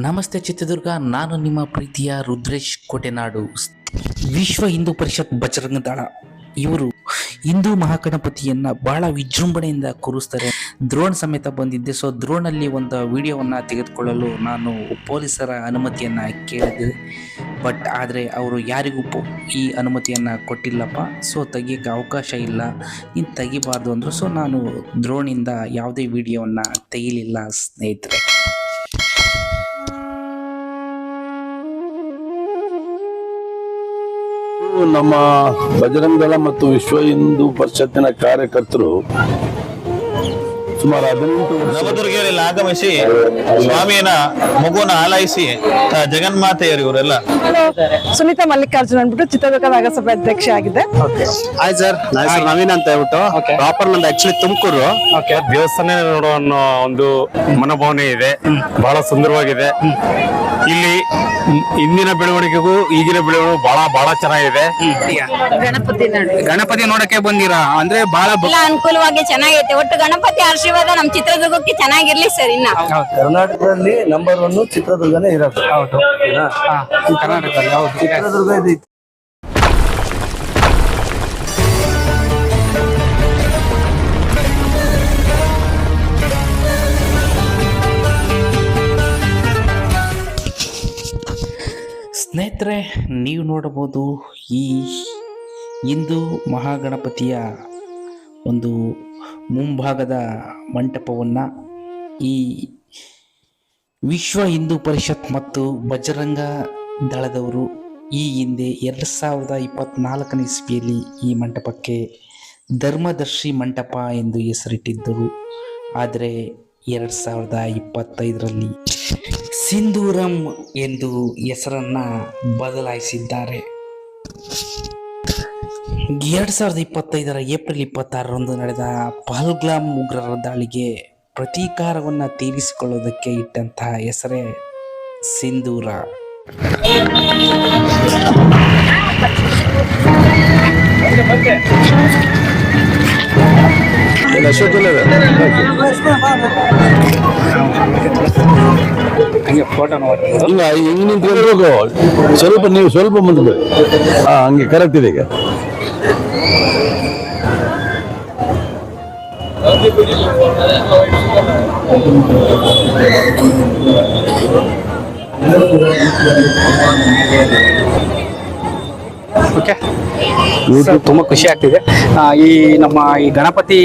ನಮಸ್ತೆ ಚಿತ್ರದುರ್ಗ, ನಾನು ನಿಮ್ಮ ಪ್ರೀತಿಯ ರುದ್ರೇಶ್ ಕೋಟೆನಾಡು. ವಿಶ್ವ ಹಿಂದೂ ಪರಿಷತ್ ಬಜರಂಗದಳ ಇವರು ಹಿಂದೂ ಮಹಾಗಣಪತಿಯನ್ನ ಬಹಳ ವಿಜೃಂಭಣೆಯಿಂದ ಕೂರಿಸ್ತಾರೆ. ದ್ರೋಣ್ ಸಮೇತ ಬಂದಿದ್ದೆ ಸೊ ದ್ರೋಣಲ್ಲಿ ಒಂದು ವಿಡಿಯೋವನ್ನ ತೆಗೆದುಕೊಳ್ಳಲು ನಾನು ಪೊಲೀಸರ ಅನುಮತಿಯನ್ನ ಕೇಳಿದೆ. ಬಟ್ ಆದರೆ ಅವರು ಯಾರಿಗೂ ಈ ಅನುಮತಿಯನ್ನ ಕೊಟ್ಟಿಲ್ಲಪ್ಪ. ಸೊ ತೆಗಿಯಕ್ಕೆ ಅವಕಾಶ ಇಲ್ಲ. ನೀನು ತೆಗಿಬಾರ್ದು ಅಂದರು ಸೊ ನಾನು ದ್ರೋಣಿಂದ ಯಾವುದೇ ವಿಡಿಯೋವನ್ನ ತೆಗಿಲಿಲ್ಲ, ಸ್ನೇಹಿತರೆ. ನಮ್ಮ ಬಜರಂಗ ದಳ ಮತ್ತು ವಿಶ್ವ ಹಿಂದೂ ಪರಿಷತ್ತಿನ ಕಾರ್ಯಕರ್ತರು ಸುಮಾರು ಹದಿನೆಂಟು ನವದುರ್ಗಿಯಲ್ಲಿ ಆಗಮಿಸಿ ಸ್ವಾಮಿಯನ ಮಗುವನ್ನ ಆಲೈಸಿ ಜಗನ್ಮಾತೆಯರು ಇವರೆಲ್ಲ ಸುನೀತಾ ಮಲ್ಲಿಕಾರ್ಜುನ್ ಅಂದ್ಬಿಟ್ಟು ಚಿತ್ರದುರ್ಗ ನಗರಸಭೆ ಅಧ್ಯಕ್ಷ ಆಗಿದೆ ಹಾಯ್ ಸರ್ ನನ್ನ ಹೆಸರು ನವೀನ್ ಅಂತ ಹೇಳ್ಬಿಟ್ಟು ಪ್ರಾಪರ್ ನಂದು ಆಕ್ಚುಲಿ ತುಮಕೂರು. ದೇವಸ್ಥಾನ ನೋಡೋ ಅನ್ನೋ ಒಂದು ಮನೋಭಾವನೆ ಇದೆ. ಬಹಳ ಸುಂದರವಾಗಿದೆ. ಇಲ್ಲಿ ಇಂದಿನ ಬೆಳವಣಿಗೆಗೂ ಈಗಿನ ಬೆಳವಣಿಗೆ ಬಹಳ ಬಹಳ ಚೆನ್ನಾಗಿದೆ. ಗಣಪತಿ ಗಣಪತಿ ನೋಡಕ್ಕೆ ಬಂದಿರಾ? ಅಂದ್ರೆ ಬಹಳ ಅನುಕೂಲವಾಗಿ ಚೆನ್ನಾಗೈತೆ. ಒಟ್ಟು ಗಣಪತಿ ಆಶೀರ್ವಾದ ನಮ್ ಚಿತ್ರದುರ್ಗಕ್ಕೆ ಚೆನ್ನಾಗಿರ್ಲಿ ಸರ್ ಇನ್ನ. ಕರ್ನಾಟಕದಲ್ಲಿ ನಂಬರ್ ಒನ್ ಚಿತ್ರದುರ್ಗನೇ ಇರೋದು. ಹೌದು. ಕರ್ನಾಟಕದಲ್ಲಿ. ಹೌದು. ಚಿತ್ರದುರ್ಗ ಇದೆ. ಸ್ನೇಹಿತರೆ ನೀವು ನೋಡಬಹುದು ಈ ಹಿಂದೂ ಮಹಾಗಣಪತಿಯ ಒಂದು ಮುಂಭಾಗದ ಮಂಟಪವನ್ನು ಈ ವಿಶ್ವ ಹಿಂದೂ ಪರಿಷತ್ ಮತ್ತು ಬಜರಂಗ ದಳದವರು ಈ ಹಿಂದೆ ಎರಡು ಸಾವಿರದ ಇಪ್ಪತ್ನಾಲ್ಕನೇ ಇಸ್ವಿಯಲ್ಲಿ ಈ ಮಂಟಪಕ್ಕೆ ಧರ್ಮದರ್ಶಿ ಮಂಟಪ ಎಂದು ಹೆಸರಿಟ್ಟಿದ್ದರು. ಆದರೆ ಎರಡು ಸಾವಿರದ ಇಪ್ಪತ್ತೈದರಲ್ಲಿ ಸಿಂಧೂರಂ ಎಂದು ಹೆಸರನ್ನು ಬದಲಾಯಿಸಿದ್ದಾರೆ. ಎರಡ್ ಸಾವಿರದ ಇಪ್ಪತ್ತೈದರ ಏಪ್ರಿಲ್ ಇಪ್ಪತ್ತಾರರಂದು ನಡೆದ ಪಹಲ್ಗ್ಲಾಮ್ ಉಗ್ರರ ದಾಳಿಗೆ ಪ್ರತೀಕಾರವನ್ನ ತೀರಿಸಿಕೊಳ್ಳುವುದಕ್ಕೆ ಇಟ್ಟಂತಹ ಹೆಸರೇ ಸಿಂಧೂರ. ಇಲ್ಲ, ಹಿಂಗ್ ಸ್ವಲ್ಪ ನೀವು ಸ್ವಲ್ಪ ಮುಂದೆ. ಹಾ ಹಂಗೆ ಕರೆಕ್ಟ್ ಇದೆ ಈಗ. ಓಕೆ ತುಂಬಾ ಖುಷಿ ಆಗ್ತಿದೆ. ಈ ನಮ್ಮ ಈ ಗಣಪತಿ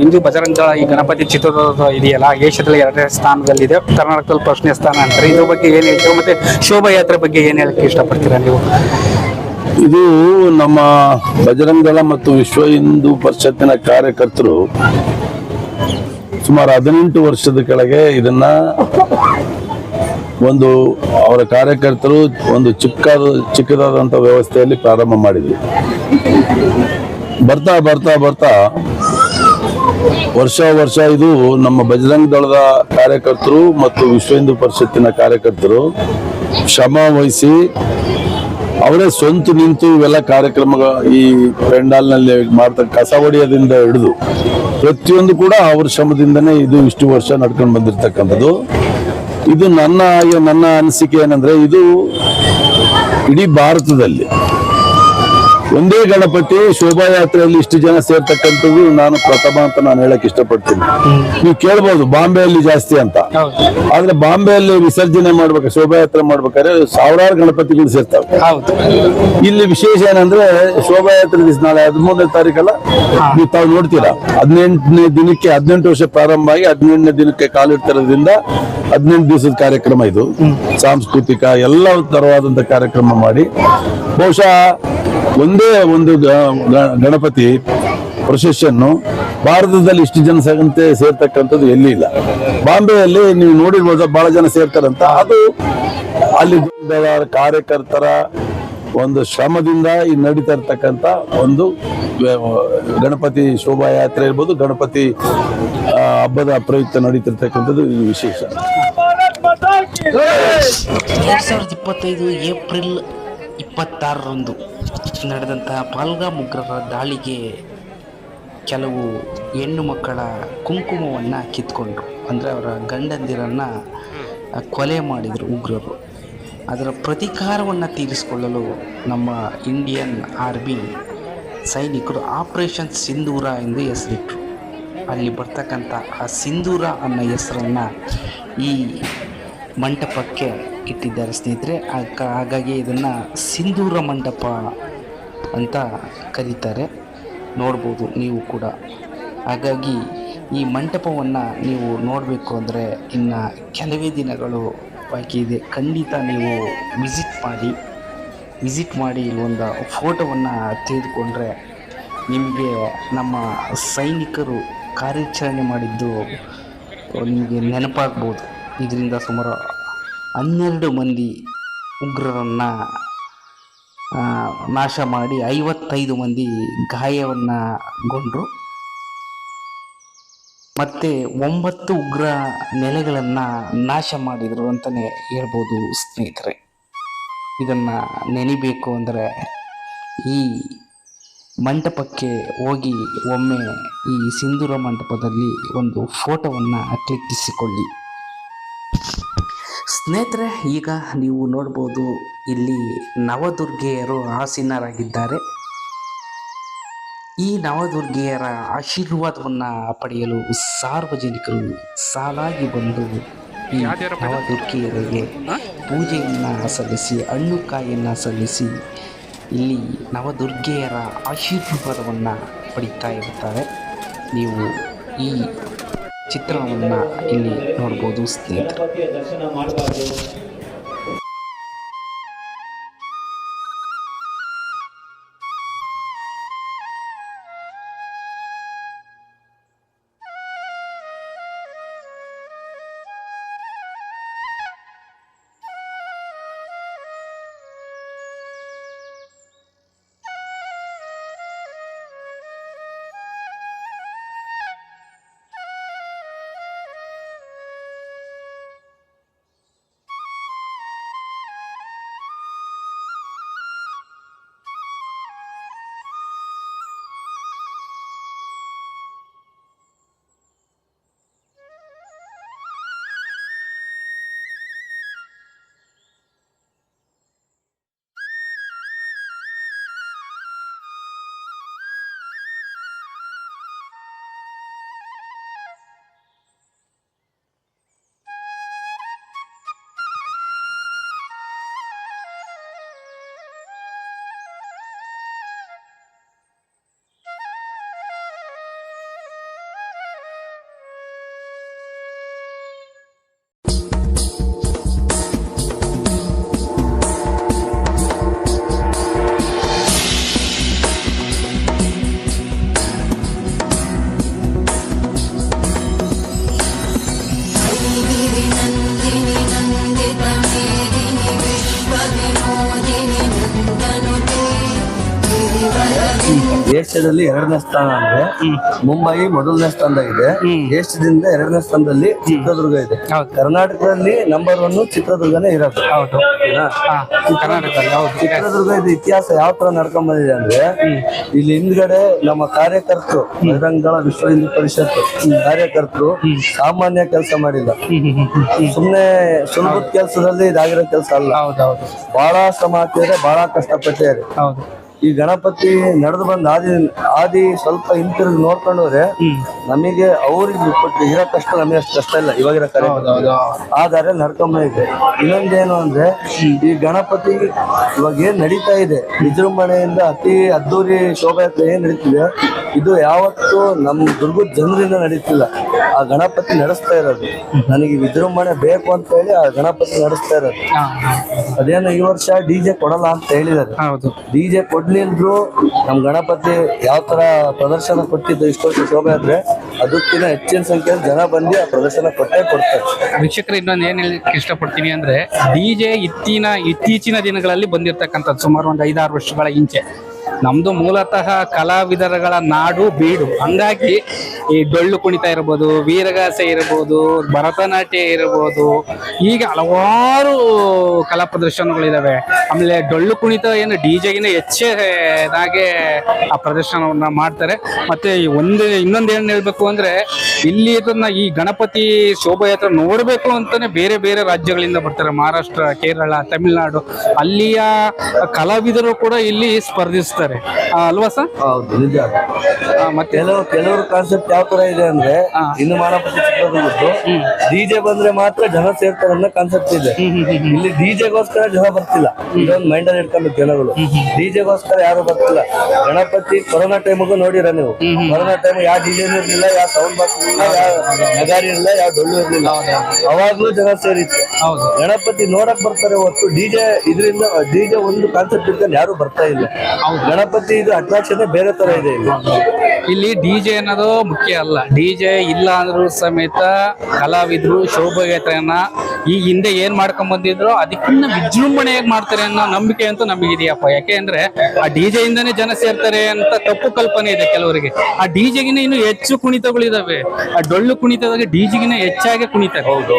ಹಿಂದೂ ಬಜರಂಗ ದಳ ಈ ಗಣಪತಿ ಚಿತ್ರದುರ್ಗ ಇದೆಯಲ್ಲ ಏಷ್ಯಾದಲ್ಲಿ ಎರಡನೇ ಸ್ಥಾನದಲ್ಲಿದೆ. ಕರ್ನಾಟಕದಲ್ಲಿ ಪ್ರಶ್ನೆ ಸ್ಥಾನ ಅಂತಾರೆ. ಇದ್ರ ಬಗ್ಗೆ ಏನು ಹೇಳ್ತೀವಿ ಮತ್ತೆ ಶೋಭಾಯಾತ್ರೆ ಬಗ್ಗೆ ಏನು ಹೇಳಕ್ಕೆ ಇಷ್ಟಪಡ್ತೀರಾ ನೀವು? ಇದು ನಮ್ಮ ಬಜರಂಗ ದಳ ಮತ್ತು ವಿಶ್ವ ಹಿಂದೂ ಪರಿಷತ್ತಿನ ಕಾರ್ಯಕರ್ತರು ಸುಮಾರು ಹದಿನೆಂಟು ವರ್ಷದ ಕೆಳಗೆ ಇದನ್ನ ಒಂದು ಅವರ ಕಾರ್ಯಕರ್ತರು ಒಂದು ಚಿಕ್ಕ ಚಿಕ್ಕದಾದಂಥ ವ್ಯವಸ್ಥೆಯಲ್ಲಿ ಪ್ರಾರಂಭ ಮಾಡಿದ್ವಿ ಬರ್ತಾ ಬರ್ತಾ ಬರ್ತಾ ವರ್ಷ ವರ್ಷ ಇದು ನಮ್ಮ ಬಜರಂಗ ದಳದ ಕಾರ್ಯಕರ್ತರು ಮತ್ತು ವಿಶ್ವ ಹಿಂದೂ ಪರಿಷತ್ತಿನ ಕಾರ್ಯಕರ್ತರು ಶ್ರಮ ವಹಿಸಿ ಅವರೇ ಸ್ವಂತ ನಿಂತು ಇವೆಲ್ಲ ಕಾರ್ಯಕ್ರಮ ಈ ಪೆಂಡಾಲ್ನಲ್ಲಿ ಮಾಡ್ತಾ ಕಸ ಹೊಡೆಯೋದ್ರಿಂದ ಹಿಡಿದು ಪ್ರತಿಯೊಂದು ಕೂಡ ಅವ್ರ ಶ್ರಮದಿಂದನೇ ಇದು ಇಷ್ಟು ವರ್ಷ ನಡ್ಕೊಂಡು ಬಂದಿರತಕ್ಕಂಥದ್ದು. ಇದು ನನ್ನ ನನ್ನ ಅನಿಸಿಕೆ ಏನಂದ್ರೆ ಇದು ಇಡೀ ಭಾರತದಲ್ಲಿ ಒಂದೇ ಗಣಪತಿ ಶೋಭಾಯಾತ್ರೆಯಲ್ಲಿ ಇಷ್ಟು ಜನ ಸೇರ್ತಕ್ಕಂಥದ್ದು ನಾನು ಪ್ರಥಮ ಅಂತ ನಾನು ಹೇಳಕ್ ಇಷ್ಟಪಡ್ತೀನಿ. ನೀವು ಕೇಳ್ಬೋದು ಬಾಂಬೆಯಲ್ಲಿ ಜಾಸ್ತಿ ಅಂತ. ಆದ್ರೆ ಬಾಂಬೆಯಲ್ಲಿ ವಿಸರ್ಜನೆ ಮಾಡ್ಬೇಕು ಶೋಭಾಯಾತ್ರೆ ಮಾಡ್ಬೇಕಾದ್ರೆ ಸಾವಿರಾರು ಗಣಪತಿಗಳು ಸೇರ್ತಾವೆ. ಇಲ್ಲಿ ವಿಶೇಷ ಏನಂದ್ರೆ ಶೋಭಾಯಾತ್ರೆ ದಿವಸ ನಾಳೆ ಹದಿಮೂರನೇ ತಾರೀಕಲ್ಲ? ನೀವು ತಾವು ನೋಡ್ತೀರಾ? ಹದಿನೆಂಟನೇ ದಿನಕ್ಕೆ ಹದಿನೆಂಟು ವರ್ಷ ಪ್ರಾರಂಭ ಆಗಿ ಹದಿನೆಂಟನೇ ದಿನಕ್ಕೆ ಕಾಲಿಡ್ತಿರೋದ್ರಿಂದ ಹದಿನೆಂಟು ದಿವಸದ ಕಾರ್ಯಕ್ರಮ ಇದು. ಸಾಂಸ್ಕೃತಿಕ ಎಲ್ಲ ತರವಾದಂತ ಕಾರ್ಯಕ್ರಮ ಮಾಡಿ. ಬಹುಶಃ ಒಂದೇ ಒಂದು ಗಣಪತಿ ಪ್ರೊಸೆಷನ್ನು ಭಾರತದಲ್ಲಿ ಇಷ್ಟು ಜನ ಸಂಖ್ಯೆ ಸೇರ್ತಕ್ಕಂಥದ್ದು ಎಲ್ಲಿ ಇಲ್ಲ. ಬಾಂಬೆಯಲ್ಲಿ ನೀವು ನೋಡಿರ್ಬೋದು ಬಹಳ ಜನ ಸೇರ್ತಾರಂತ. ಅದು ಅಲ್ಲಿ ಕಾರ್ಯಕರ್ತರ ಒಂದು ಶ್ರಮದಿಂದ ಈ ನಡೀತಾ ಇರ್ತಕ್ಕಂಥ ಒಂದು ಗಣಪತಿ ಶೋಭಾಯಾತ್ರೆ ಇರ್ಬೋದು, ಗಣಪತಿ ಹಬ್ಬದ ಪ್ರಯುಕ್ತ ನಡೀತಿರ್ತಕ್ಕಂಥದ್ದು ಈ ವಿಶೇಷ. ಎರಡ್ ಸಾವಿರದ ಇಪ್ಪತ್ತೈದು ಏಪ್ರಿಲ್ ಇಪ್ಪತ್ತಾರರಂದು. ನಡೆದಂತಹ ಪಾಲ್ಗಾಮ್ ಉಗ್ರರ ದಾಳಿಗೆ ಕೆಲವು ಹೆಣ್ಣು ಮಕ್ಕಳ ಕುಂಕುಮವನ್ನು ಕಿತ್ಕೊಂಡ್ರು. ಅಂದರೆ ಅವರ ಗಂಡಂದಿರನ್ನು ಕೊಲೆ ಮಾಡಿದರು ಉಗ್ರರು. ಅದರ ಪ್ರತೀಕಾರವನ್ನು ತೀರಿಸಿಕೊಳ್ಳಲು ನಮ್ಮ ಇಂಡಿಯನ್ ಆರ್ಮಿ ಸೈನಿಕರು ಆಪರೇಷನ್ ಸಿಂಧೂರ ಎಂದು ಹೆಸರಿಟ್ಟರು ಅಲ್ಲಿ ಬರ್ತಕ್ಕಂಥ ಆ ಸಿಂಧೂರ ಅನ್ನೋ ಹೆಸರನ್ನು ಈ ಮಂಟಪಕ್ಕೆ ಇಟ್ಟಿದ್ದಾರೆ ಸ್ನೇಹಿತರೆ. ಹಾಗಾಗಿ ಇದನ್ನು ಸಿಂಧೂರ ಮಂಟಪ ಅಂತ ಕರೀತಾರೆ. ನೋಡ್ಬೋದು ನೀವು ಕೂಡ. ಹಾಗಾಗಿ ಈ ಮಂಟಪವನ್ನು ನೀವು ನೋಡಬೇಕು ಅಂದರೆ ಇನ್ನು ಕೆಲವೇ ದಿನಗಳು ಬಾಕಿ ಇದೆ. ಖಂಡಿತ ನೀವು ವಿಸಿಟ್ ಮಾಡಿ ವಿಸಿಟ್ ಮಾಡಿ ಇಲ್ಲೊಂದು ಫೋಟೋವನ್ನು ತೆಗೆದುಕೊಂಡ್ರೆ ನಿಮಗೆ ನಮ್ಮ ಸೈನಿಕರು ಕಾರ್ಯಾಚರಣೆ ಮಾಡಿದ್ದು ನಿಮಗೆ ನೆನಪಾಗ್ಬೋದು. ಇದರಿಂದ ಸುಮಾರು ಹನ್ನೆರಡು ಮಂದಿ ಉಗ್ರರನ್ನು ನಾಶ ಮಾಡಿ ಐವತ್ತೈದು ಮಂದಿ ಗಾಯವನ್ನು ಗೊಂಡರು. ಮತ್ತು ಒಂಬತ್ತು ಉಗ್ರ ನೆಲೆಗಳನ್ನು ನಾಶ ಮಾಡಿದರು ಅಂತಲೇ ಹೇಳ್ಬೋದು ಸ್ನೇಹಿತರೆ. ಇದನ್ನು ನೆನಿಬೇಕು ಅಂದರೆ ಈ ಮಂಟಪಕ್ಕೆ ಹೋಗಿ ಒಮ್ಮೆ ಈ ಸಿಂಧೂರ ಮಂಟಪದಲ್ಲಿ ಒಂದು ಫೋಟೋವನ್ನು ಕ್ಲಿಕ್ಕಿಸಿಕೊಳ್ಳಿ. ಸ್ನೇಹಿತರೆ ಈಗ ನೀವು ನೋಡ್ಬೋದು ಇಲ್ಲಿ ನವದುರ್ಗೆಯರು ಆಸೀನರಾಗಿದ್ದಾರೆ. ಈ ನವದುರ್ಗೆಯರ ಆಶೀರ್ವಾದವನ್ನು ಪಡೆಯಲು ಸಾರ್ವಜನಿಕರು ಸಾಲಾಗಿ ಬಂದು ಈ ನವದುರ್ಗೆಯರಿಗೆ ಪೂಜೆಯನ್ನು ಸಲ್ಲಿಸಿ ಹಣ್ಣು ಕಾಯಿಯನ್ನು ಸಲ್ಲಿಸಿ ಇಲ್ಲಿ ನವದುರ್ಗೆಯರ ಆಶೀರ್ವಾದವನ್ನು ಪಡೀತಾ ಇರ್ತಾರೆ. ನೀವು ಈ ಚಿತ್ರಣವನ್ನು ಇಲ್ಲಿ ನೋಡ್ಬೋದು ಸ್ನೇಹಿತರೆ. ಏಷ್ಯಾದಲ್ಲಿ ಎರಡನೇ ಸ್ಥಾನ ಅಂದ್ರೆ ಮುಂಬೈ ಮೊದಲನೇ ಸ್ಥಾನದಾಗಿದೆ ಏಷ್ಯಾದಿಂದ ಎರಡನೇ ಸ್ಥಾನದಲ್ಲಿ ಚಿತ್ರದುರ್ಗ ಇದೆ. ಕರ್ನಾಟಕದಲ್ಲಿ ನಂಬರ್ ಒನ್ ಚಿತ್ರದುರ್ಗನೇ ಇರೋದು. ಹೌದು. ಓಕೆನಾ? ಹಾ ಕರ್ನಾಟಕದಲ್ಲಿ ಹೌದು. ಚಿತ್ರದುರ್ಗ ಇದು ಇತಿಹಾಸ ಯಾವ ತರ ನಡ್ಕೊಂಡ್ ಬಂದಿದೆ ಅಂದ್ರೆ ಇಲ್ಲಿ ಹಿಂದ್ಗಡೆ ನಮ್ಮ ಕಾರ್ಯಕರ್ತರು ಬಹಿರಂಗಗಳ ವಿಶ್ವ ಹಿಂದೂ ಪರಿಷತ್ ಕಾರ್ಯಕರ್ತರು ಸಾಮಾನ್ಯ ಕೆಲಸ ಮಾಡಿಲ್ಲ. ಸುಮ್ನೆ ಸುಲಭದ ಕೆಲಸದಲ್ಲಿ ಇದಾಗಿರೋ ಕೆಲಸ ಅಲ್ಲ. ಬಹಳ ಶ್ರಮ ಹಾಕಿದ್ರೆ ಬಹಳ ಕಷ್ಟಪಟ್ಟಿದ್ದಾರೆ. ಈ ಗಣಪತಿ ನಡೆದು ಬಂದ ಆದಿ ಆದಿ ಸ್ವಲ್ಪ ಹಿಂತಿರುಗಿ ನೋಡ್ಕೊಂಡವ್ರೆ ನಮಗೆ ಅವ್ರಿಗೆ ಕೊಟ್ಟು ಇರೋ ಕಷ್ಟ ನಮಗೆ ಅಷ್ಟು ಕಷ್ಟ ಇಲ್ಲ ಇವಾಗಿರೋ ಕಾರ್ಯಕ್ರಮ ಆ ದಾರಿ ನಡ್ಕೊಂಬ ಇದೆ. ಇನ್ನೊಂದೇನು ಅಂದ್ರೆ ಈ ಗಣಪತಿ ಇವಾಗ ಏನ್ ನಡೀತಾ ಇದೆ ವಿಜೃಂಭಣೆಯಿಂದ ಅತಿ ಅದ್ದೂರಿ ಶೋಭಾಯಾತ್ರೆ ಏನ್ ನಡೀತಿದೆ ಇದು ಯಾವತ್ತು ನಮ್ಮ ದುರ್ಗದ ಜನರಿಂದ ನಡೀತಿಲ್ಲ. ಆ ಗಣಪತಿ ನಡೆಸ್ತಾ ಇರೋದು. ನನಗೆ ವಿಜೃಂಭಣೆ ಬೇಕು ಅಂತ ಹೇಳಿ ಆ ಗಣಪತಿ ನಡೆಸ್ತಾ ಇರೋದು. ಅದೇನೋ ಈ ವರ್ಷ ಡಿ ಜೆ ಕೊಡಲ್ಲ ಅಂತ ಡಿ ಜೆ ಡಿ ಜೆ ನಮ್ಮ ನಮ್ ಗಣಪತಿ ಯಾವ ತರ ಪ್ರದರ್ಶನ ಕೊಟ್ಟಿದ್ದು ಇಷ್ಟು ವರ್ಷ ಶೋಭೆ ಆದ್ರೆ ಅದಕ್ಕಿಂತ ಹೆಚ್ಚಿನ ಸಂಖ್ಯೆಯಲ್ಲಿ ಜನ ಬಂದು ಆ ಪ್ರದರ್ಶನ ಕೊಟ್ಟೇ ಕೊಡ್ತಾರೆ. ವೀಕ್ಷಕರು, ಇನ್ನೊಂದು ಏನ್ ಹೇಳಲಿಕ್ಕೆ ಇಷ್ಟಪಡ್ತೀನಿ ಅಂದ್ರೆ ಡಿಜೆ ಇತ್ತೀನ ಇತ್ತೀಚಿನ ದಿನಗಳಲ್ಲಿ ಬಂದಿರತಕ್ಕಂಥದ್ದು ಸುಮಾರು ಒಂದು ಐದಾರು ವರ್ಷಗಳ ಹಿಂಚೆ. ನಮ್ದು ಮೂಲತಃ ಕಲಾವಿದರಗಳ ನಾಡು ಬೀಡು. ಹಂಗಾಗಿ ಈ ಡೊಳ್ಳು ಕುಣಿತ ಇರ್ಬೋದು, ವೀರಗಾಸೆ ಇರ್ಬೋದು, ಭರತನಾಟ್ಯ ಇರ್ಬೋದು ಹೀಗೆ ಹಲವಾರು ಕಲಾ ಪ್ರದರ್ಶನಗಳಿದ್ದಾವೆ ಆಮೇಲೆ ಡೊಳ್ಳು ಕುಣಿತ ಏನು ಡಿ ಜೆಗಿನ ಹೆಚ್ಚಾಗೆ ಆ ಪ್ರದರ್ಶನವನ್ನು ಮಾಡ್ತಾರೆ. ಮತ್ತೆ ಒಂದು, ಇನ್ನೊಂದು ಏನು ಹೇಳಬೇಕು ಅಂದರೆ ಇಲ್ಲಿ ಇದನ್ನ ಈ ಗಣಪತಿ ಶೋಭಾಯಾತ್ರೆ ನೋಡಬೇಕು ಅಂತಲೇ ಬೇರೆ ಬೇರೆ ರಾಜ್ಯಗಳಿಂದ ಬರ್ತಾರೆ. ಮಹಾರಾಷ್ಟ್ರ, ಕೇರಳ, ತಮಿಳುನಾಡು. ಅಲ್ಲಿಯ ಕಲಾವಿದರು ಕೂಡ ಇಲ್ಲಿ ಸ್ಪರ್ಧಿಸ್ತಾರೆ. ಆ, ಅಲ್ವಾ ಸರ್? ಹೌದು ನಿಜ. ಮತ್ತೆ? ಕೆಲವು ಕೆಲವರು ಕಾನ್ಸೆಪ್ಟ್ ಯಾವ ತರ ಇದೆ ಅಂದ್ರೆ ಇನ್ನು ಮಾನಪತಿ ಚಿತ್ರದುರ್ಗದ್ದು ಡಿಜೆ ಬಂದ್ರೆ ಮಾತ್ರ ಜನ ಸೇರ್ತಾರೆ ಅನ್ನೋ ಕಾನ್ಸೆಪ್ಟ್ ಇದೆ. ಇಲ್ಲಿ ಡಿಜೆಗೋಸ್ಕರ ಜನ ಬರ್ತಿಲ್ಲ. ಇದೊಂದು ಮೈಂಡ್ ಅಲ್ಲಿ ಇಟ್ಕೊಂಡು ಜನಗಳು ಡಿಜೆಗೋಸ್ಕರ ಯಾರು ಬರ್ತಿಲ್ಲ. ಗಣಪತಿ ಕೊರೋನಾ ಟೈಮ್ಗೂ ನೋಡಿರ ನೀವು. ಕೊರೋನಾ ಟೈಮ್ ಯಾವ ಡಿಜೆ ಇರ್ಲಿಲ್ಲ ಯಾವ ಸೌಂಡ್ ಬಾಕ್ಸ್ ಇರಲಿಲ್ಲ ಯಾವ ನಗಾರಿ ಇರಲಿಲ್ಲ ಯಾವ ಡೊಳ್ಳು ಇರ್ಲಿಲ್ಲ. ಅವಾಗ್ಲೂ ಜನ ಸೇರಿತ್ತು. ಹೌದು. ಗಣಪತಿ ನೋಡಕ್ ಬರ್ತಾರೆ ಹೊತ್ತು ಡಿಜೆ ಇದರಿಂದ ಡಿಜೆ ಒಂದು ಕಾನ್ಸೆಪ್ಟ್ ಇಟ್ಕೊಂಡು ಯಾರು ಬರ್ತಾ ಇಲ್ಲ. ಗಣಪತಿ ಇದು ಅಟ್ರಾಕ್ಷನ್ ಬೇರೆ ತರ ಇದೆ ಇಲ್ಲಿ. ಇಲ್ಲಿ ಡಿಜೆ ಅನ್ನೋದು ಮುಖ್ಯ ಅಲ್ಲ. ಡಿಜೆ ಇಲ್ಲ ಅಂದ್ರೂ ಸಮೇತ ಕಲಾವಿದ್ರು ಶೋಭಾಯಾತ್ರೆಯನ್ನ ಈ ಹಿಂದೆ ಏನ್ ಮಾಡ್ಕೊಂಡ್ ಬಂದಿದ್ರು ಅದಕ್ಕಿಂತ ವಿಜೃಂಭಣೆಯಾಗಿ ಮಾಡ್ತಾರೆ ಅನ್ನೋ ನಂಬಿಕೆ ಅಂತೂ ನಮಗಿದೆಯಪ್ಪ. ಯಾಕೆ ಅಂದ್ರೆ ಆ ಡಿಜೆ ಇಂದಾನೆ ಜನ ಸೇರ್ತಾರೆ ಅಂತ ತಪ್ಪು ಕಲ್ಪನೆ ಇದೆ ಕೆಲವರಿಗೆ. ಆ ಡಿಜೆಗಿನ ಇನ್ನು ಹೆಚ್ಚು ಕುಣಿತಗಳಿದಾವೆ. ಆ ಡೊಳ್ಳು ಕುಣಿತದಾಗ ಡಿಜೆಗಿನ ಹೆಚ್ಚಾಗಿ ಹೌದು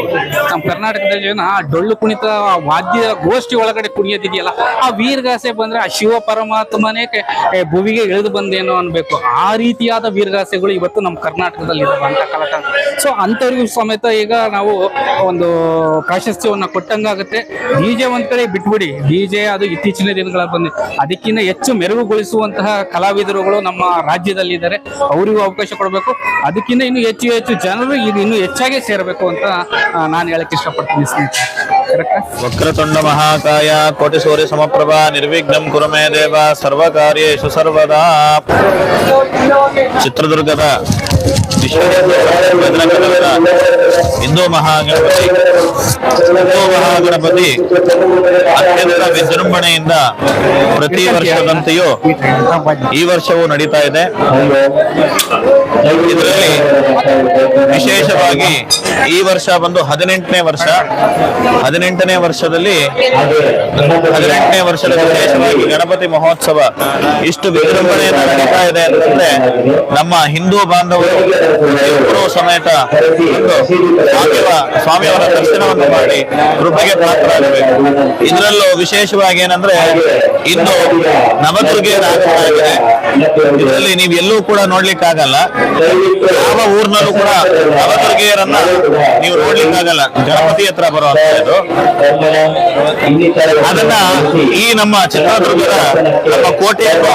ನಮ್ಮ ಕರ್ನಾಟಕದಲ್ಲಿ ಜನ ಆ ಡೊಳ್ಳು ಕುಣಿತ ವಾದ್ಯ ಗೋಷ್ಠಿ ಒಳಗಡೆ ಕುಣಿಯೋದಿದೆಯಲ್ಲ ಆ ವೀರಗಾಸೆ ಬಂದ್ರೆ ಆ ಶಿವ ಪರಮಾತ್ಮನೇ ಕೆ- ಭೂವಿಗೆ ಇಳಿದು ಬಂದೇನೋ ಅನ್ಬೇಕು. ಆ ರೀತಿಯಾದ ವೀರಗಾಸೆಗಳು ಇವತ್ತು ನಮ್ಮ ಕರ್ನಾಟಕದಲ್ಲಿ ಇದಾವೆ ಅಂತ ಕಲಕ ಸೊ ಅಂಥವ್ರಿಗೂ ಸಮೇತ ಈಗ ನಾವು ಒಂದು ಪ್ರಾಶಸ್ತ್ಯವನ್ನು ಕೊಟ್ಟಂಗಾಗುತ್ತೆ. ಡಿಜೆ ಒಂದ್ ಕಡೆ ಬಿಟ್ಬಿಡಿ. ಡಿಜೆ ಅದು ಇತ್ತೀಚಿನ ದಿನಗಳ ಬಂದು ಅದಕ್ಕಿಂತ ಹೆಚ್ಚು ಮೆರುಗುಗೊಳಿಸುವಂತಹ ಕಲಾವಿದರುಗಳು ನಮ್ಮ ರಾಜ್ಯದಲ್ಲಿ ಇದ್ದಾರೆ ಅವರಿಗೂ ಅವಕಾಶ ಕೊಡಬೇಕು. ಅದಕ್ಕಿಂತ ಇನ್ನು ಹೆಚ್ಚು ಹೆಚ್ಚು ಜನರು ಈಗ ಇನ್ನು ಹೆಚ್ಚಾಗಿ ಸೇರಬೇಕು ಅಂತ ನಾನು ಹೇಳಕ್ ಇಷ್ಟಪಡ್ತೀನಿ ಸ್ನೇಹಿತರೆ. ವಕ್ರತುಂಡ ಮಹಾಕಾಯ, ಕೋಟಿ ಸೂರ್ಯ ಸಮಪ್ರಭಾ, ನಿರ್ವಿಘ್ನಂ ಕುರುಮೇ ದೇವ ದೇವ ಸರ್ವಕಾರ್ಯೇಷು ಸರ್ವದಾ. ಚಿತ್ರದುರ್ಗದ ಹಿಂದೂ ಮಹಾಗಣಪತಿ ಹಿಂದೂ ಮಹಾಗಣಪತಿ ಅತ್ಯಂತ ವಿಜೃಂಭಣೆಯಿಂದ ಪ್ರತಿ ವರ್ಷದಂತೆಯೂ ಈ ವರ್ಷವೂ ನಡೀತಾ ಇದೆ. ಇದರಲ್ಲಿ ವಿಶೇಷವಾಗಿ ಈ ವರ್ಷ ಬಂದು ಹದಿನೆಂಟನೇ ವರ್ಷ. ಹದಿನೆಂಟನೇ ವರ್ಷದಲ್ಲಿ ಹದಿನೆಂಟನೇ ವರ್ಷದ ವಿಶೇಷವಾಗಿ ಗಣಪತಿ ಮಹೋತ್ಸವ ಇಷ್ಟು ವಿಜೃಂಭಣೆಯಿಂದ ನಡೀತಾ ಇದೆ ಅಂತಂದ್ರೆ ನಮ್ಮ ಹಿಂದೂ ಬಾಂಧವರು ಇಬ್ಬರೂ ಸಮೇತ ಸ್ವಾಮಿಯವರ ದರ್ಶನವನ್ನು ಮಾಡಿ ಕೃಪೆಗೆ ಪಾತ್ರರಾಗಬೇಕು. ಇದರಲ್ಲೂ ವಿಶೇಷವಾಗಿ ಏನಂದ್ರೆ ಇನ್ನು ನವದುರ್ಗೆ ಆಗ್ತಾ ಇದೆ ಇದರಲ್ಲಿ ನೀವೆಲ್ಲೂ ಕೂಡ ನೋಡ್ಲಿಕ್ಕಾಗಲ್ಲ. ಯಾವ ಊರ್ನಲ್ಲೂ ಕೂಡ ನವದುರ್ಗೆಯರನ್ನ ನೀವು ನೋಡ್ಲಿಕ್ಕಾಗಲ್ಲ. ಗಣಪತಿ ಹತ್ರ ಬರುವಂತದ್ದು ಅದನ್ನ ಈ ನಮ್ಮ ಚಿತ್ರದುರ್ಗದ ನಮ್ಮ ಕೋಟೆಯನ್ನು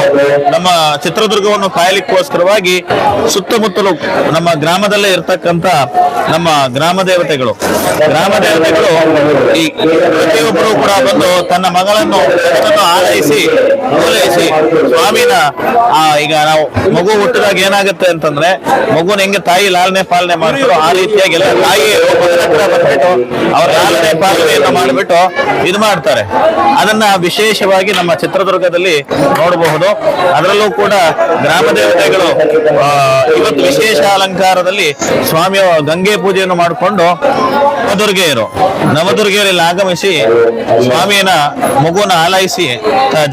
ನಮ್ಮ ಚಿತ್ರದುರ್ಗವನ್ನು ಕಾಯಲಿಕ್ಕೋಸ್ಕರವಾಗಿ ಸುತ್ತಮುತ್ತಲು ನಮ್ಮ ಗ್ರಾಮದಲ್ಲೇ ಇರ್ತಕ್ಕಂತ ನಮ್ಮ ಗ್ರಾಮ ದೇವತೆಗಳು. ಗ್ರಾಮ ದೇವತೆಗಳು ಈ ಪ್ರತಿಯೊಬ್ಬರು ಕೂಡ ಬಂದು ತನ್ನ ಮಗಳನ್ನು ಆರೈಸಿ, ಓಲೈಸಿ ಸ್ವಾಮಿನ, ಆ, ಈಗ ನಾವು ಮಗು ಹುಟ್ಟಿದಾಗ ಏನಾಗುತ್ತೆ ಅಂತಂದ್ರೆ ಮಗುನ ಹೆಂಗೆ ತಾಯಿ ಲಾಲನೆ ಪಾಲನೆ ಮಾಡ್ತಾರೋ ಆ ರೀತಿಯಾಗಿ ಎಲ್ಲ ತಾಯಿ ಹತ್ರ ಬಂದ್ಬಿಟ್ಟು ಅವ್ರ ಲಾಲನೆ ಪಾಲನೆಯನ್ನ ಮಾಡಿಬಿಟ್ಟು ಇದು ಮಾಡ್ತಾರೆ ಅದನ್ನ ವಿಶೇಷವಾಗಿ ನಮ್ಮ ಚಿತ್ರದುರ್ಗದಲ್ಲಿ ನೋಡಬಹುದು ಅದರಲ್ಲೂ ಕೂಡ ಗ್ರಾಮ ದೇವತೆಗಳು ಇವತ್ತು ವಿಶೇಷ ಅಲಂಕಾರದಲ್ಲಿ ಸ್ವಾಮಿಯ ಗಂಗೆ ಪೂಜೆಯನ್ನು ಮಾಡಿಕೊಂಡು ನವದುರ್ಗೆಯರು ನವದುರ್ಗೆಯರಲ್ಲಿ ಆಗಮಿಸಿ ಸ್ವಾಮಿಯನ ಮಗುವನ್ನ ಆಲೈಸಿ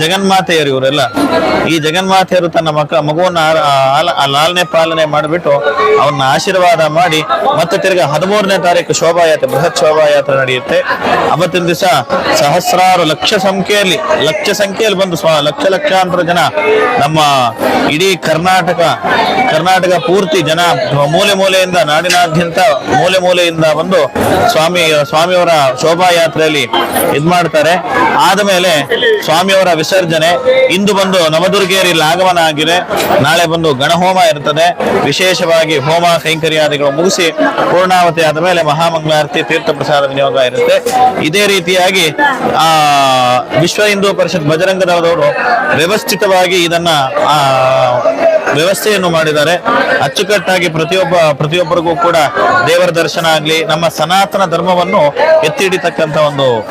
ಜಗನ್ಮಾತೆಯರು ಇವರೆಲ್ಲ ಈ ಜಗನ್ಮಾತೆಯರು ತನ್ನ ಮಕ್ಕ ಮಗುವನ್ನ ಲಾಲನೆ ಪಾಲನೆ ಮಾಡಿಬಿಟ್ಟು ಅವನ್ನ ಆಶೀರ್ವಾದ ಮಾಡಿ ಮತ್ತೆ ತಿರ್ಗಾ ಹದಿಮೂರನೇ ತಾರೀಕು ಶೋಭಾಯಾತ್ರೆ, ಬೃಹತ್ ಶೋಭಾಯಾತ್ರೆ ನಡೆಯುತ್ತೆ. ಅವತ್ತಿನ ದಿವಸ ಸಹಸ್ರಾರು ಲಕ್ಷ ಸಂಖ್ಯೆಯಲ್ಲಿ ಲಕ್ಷ ಸಂಖ್ಯೆಯಲ್ಲಿ ಬಂದು ಲಕ್ಷ ಲಕ್ಷಾಂತರ ಜನ ನಮ್ಮ ಇಡೀ ಕರ್ನಾಟಕ ಕರ್ನಾಟಕ ಪೂರ್ತಿ ಜನ ಮೂಲೆ ಮೂಲೆಯಿಂದ, ನಾಡಿನಾದ್ಯಂತ ಮೂಲೆ ಮೂಲೆಯಿಂದ ಬಂದು ಸ್ವಾಮಿ, ಸ್ವಾಮಿಯವರ ಶೋಭಾಯಾತ್ರೆಯಲ್ಲಿ ಇದ್ ಮಾಡ್ತಾರೆ. ಆದಮೇಲೆ ಸ್ವಾಮಿಯವರ ವಿಸರ್ಜನೆ, ಇಂದು ಬಂದು ನವದುರ್ಗೇರಿ ಆಗಮನ ಆಗಿದೆ. ನಾಳೆ ಬಂದು ಗಣಹೋಮ ಇರ್ತದೆ. ವಿಶೇಷವಾಗಿ ಹೋಮ ಕೈಂಕರ್ಯಾದಿಗಳು ಮುಗಿಸಿ ಪೂರ್ಣಾವತಿ ಆದ ಮೇಲೆ ಮಹಾಮಂಗಳಾರತಿ ತೀರ್ಥ ಪ್ರಸಾದ ವಿನಿಯೋಗ ಇರುತ್ತೆ. ಇದೇ ರೀತಿಯಾಗಿ, ಆ, ವಿಶ್ವ ಹಿಂದೂ ಪರಿಷತ್ ಬಜರಂಗ ದಳದವರು ವ್ಯವಸ್ಥಿತವಾಗಿ ಇದನ್ನ, ಆ, ವ್ಯವಸ್ಥೆಯನ್ನು ಮಾಡಿದ್ದಾರೆ. ಅಚ್ಚುಕಟ್ಟಾಗಿ ಪ್ರತಿಯೊಬ್ಬ, ಪ್ರತಿಯೊಬ್ಬರಿಗೂ ಕೂಡ ದೇವರ ದರ್ಶನ ಆಗ್ಲಿ, ನಮ್ಮ ಸನಾತನ ಧರ್ಮವನ್ನು ಎತ್ತಿ ಹಿಡಿತಕ್ಕಂಥ ಒಂದು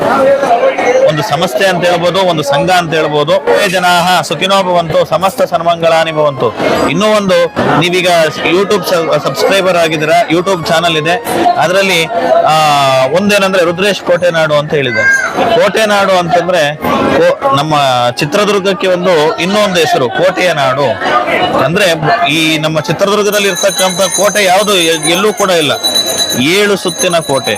ಒಂದು ಸಂಸ್ಥೆ ಅಂತ ಹೇಳ್ಬೋದು, ಒಂದು ಸಂಘ ಅಂತ ಹೇಳ್ಬೋದು. ಜನ ಸುಖಿನೋ ಭವಂತು, ಸಮಸ್ತ ಸನ್ಮಂಗಳಾನಿ ಭವಂತು. ಇನ್ನೂ ಒಂದು, ನೀವೀಗ ಯೂಟ್ಯೂಬ್ ಸಬ್ಸ್ಕ್ರೈಬರ್ ಆಗಿದ್ದೀರಾ ಯೂಟ್ಯೂಬ್ ಚಾನಲ್ ಇದೆ. ಅದರಲ್ಲಿ ಒಂದೇನಂದ್ರೆ ರುದ್ರೇಶ್ ಕೋಟೆನಾಡು ಅಂತ ಹೇಳಿದೆ ಕೋಟೆನಾಡು ಅಂತಂದ್ರೆ ನಮ್ಮ ಚಿತ್ರದುರ್ಗಕ್ಕೆ ಒಂದು, ಇನ್ನೊಂದು ಹೆಸರು ಕೋಟೆಯ ನಾಡು ಅಂದ್ರೆ, ಈ ನಮ್ಮ ಚಿತ್ರದುರ್ಗದಲ್ಲಿ ಇರ್ತಕ್ಕಂಥ ಕೋಟೆ ಯಾವುದು ಎಲ್ಲೂ ಕೂಡ ಇಲ್ಲ. ಏಳು ಸುತ್ತಿನ ಕೋಟೆ.